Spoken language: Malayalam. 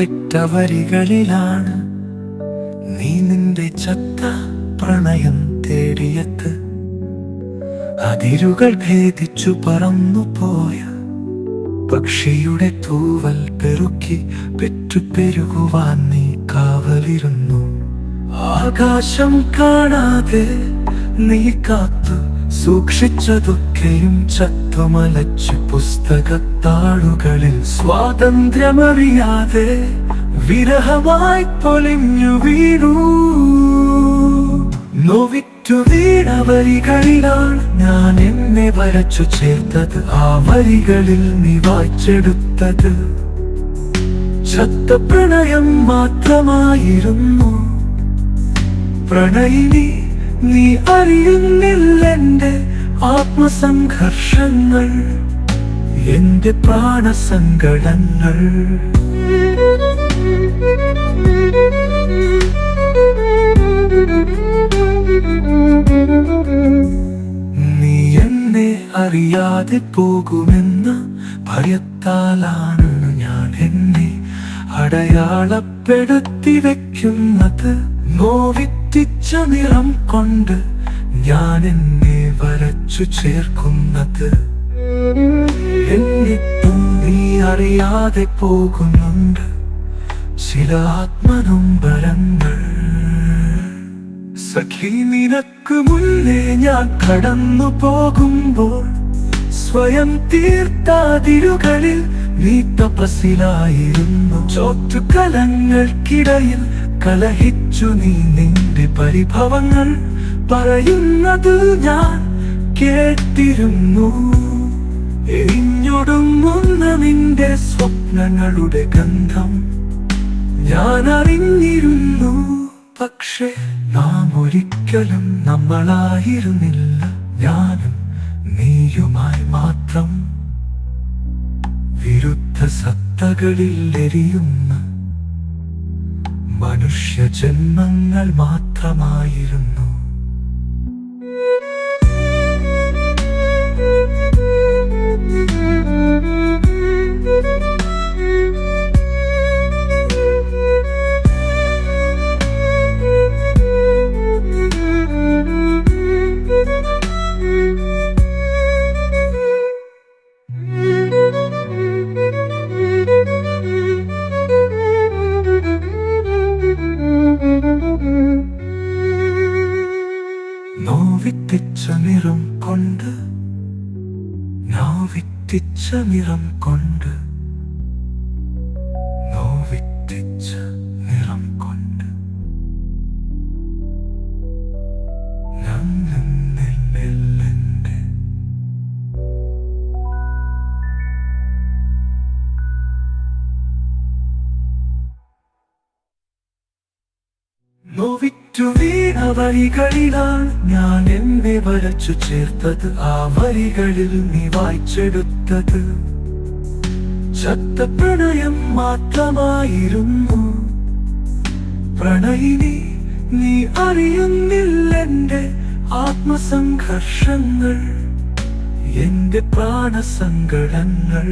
പെറ്റ വരികളിലാണ് നീ നിന്റെ ചത്ത പ്രണയം തേടിയത്. അതിരുകൾ ഭേദിച്ചു പറന്നു പോയ പക്ഷിയുടെ തൂവൽ പെറുക്കി പെറ്റു പെരുകുവാൻ നീ കാവലിരുന്നു. ആകാശം കാണാതെ നീ കാത്തു സൂക്ഷിച്ചതൊക്കെയും ചത്തുമലച്ചു പുസ്തകത്താളുകളിൽ സ്വാതന്ത്ര്യമറിയാതെ വിരഹമായി പൊലിഞ്ഞു വീണു. നോവിറ്റു വീണ വരികളിലാണ് ഞാൻ എന്നെ വരച്ചു ചേർത്തത്. ആ വരികളിൽ നീ വായിച്ചെടുത്തത്. ചത്ത പ്രണയം മാത്രമായിരുന്നു. പ്രണയിനി നീ അറിയുന്നില്ലെന്റെ ആത്മസംഘർഷങ്ങൾ എന്റെ പ്രാണസങ്കടങ്ങൾ. നീ എന്നെ അറിയാതെ പോകുമെന്ന ഭയത്താലാണ് ഞാൻ എന്നെ അടയാളപ്പെടുത്തി വെക്കുന്നത്. നോവിത്തിച്ച നിറം കൊണ്ട് ഞാൻ എന്നെ വരച്ചു ചേർക്കുന്നത്. എന്നിട്ടും നീ അറിയാതെ പോകുന്നുണ്ട്. ചില ആത്മനൊമ്പരങ്ങൾ. സഖി നിനക്ക് മുന്നേ ഞാൻ കടന്നു പോകുമ്പോൾ സ്വയം തീർത്താതിരുകളിൽ നീ തപസിലായിരുന്നു ചോറ്റുകലങ്ങൾക്കിടയിൽ കലഹിച്ചു നീ നിന്റെ പരിഭവങ്ങൾ. പറയുന്നത് ഞാൻ കേട്ടിരുന്നു. എരിഞ്ഞൊടുങ്ങുന്ന നിന്റെ സ്വപ്നങ്ങളുടെ ഗന്ധം ഞാൻ അറിഞ്ഞിരുന്നു പക്ഷേ നാം ഒരിക്കലും നമ്മളായിരുന്നില്ല. ഞാനും നീയുമായി മാത്രം. വിരുദ്ധ സത്തകളിൽ എരിയുന്ന മനുഷ്യ ജന്മങ്ങൾ മാത്രമായിരുന്നു. നോവിത്തിച്ച നിറം കൊണ്ട് നോവിത്തിച്ച നിറം കൊണ്ട് നോവിത്തിച്ച നിറം കൊണ്ട്. ഞാൻ നിന്നില്ലെന്റെ നോവിറ്റു വീണ വരികളിലാണ് ഞാൻ എന്നെ വരച്ചു ചേർത്തത് ആ വരികളിൽ നീ വായിച്ചെടുത്തത്. ശക്ത പ്രണയം മാത്രമായിരുന്നു. പ്രണയിനി നീ അറിയുന്നില്ലെന്റെ ആത്മസംഘർഷങ്ങൾ എന്റെ പ്രാണസങ്കടങ്ങൾ.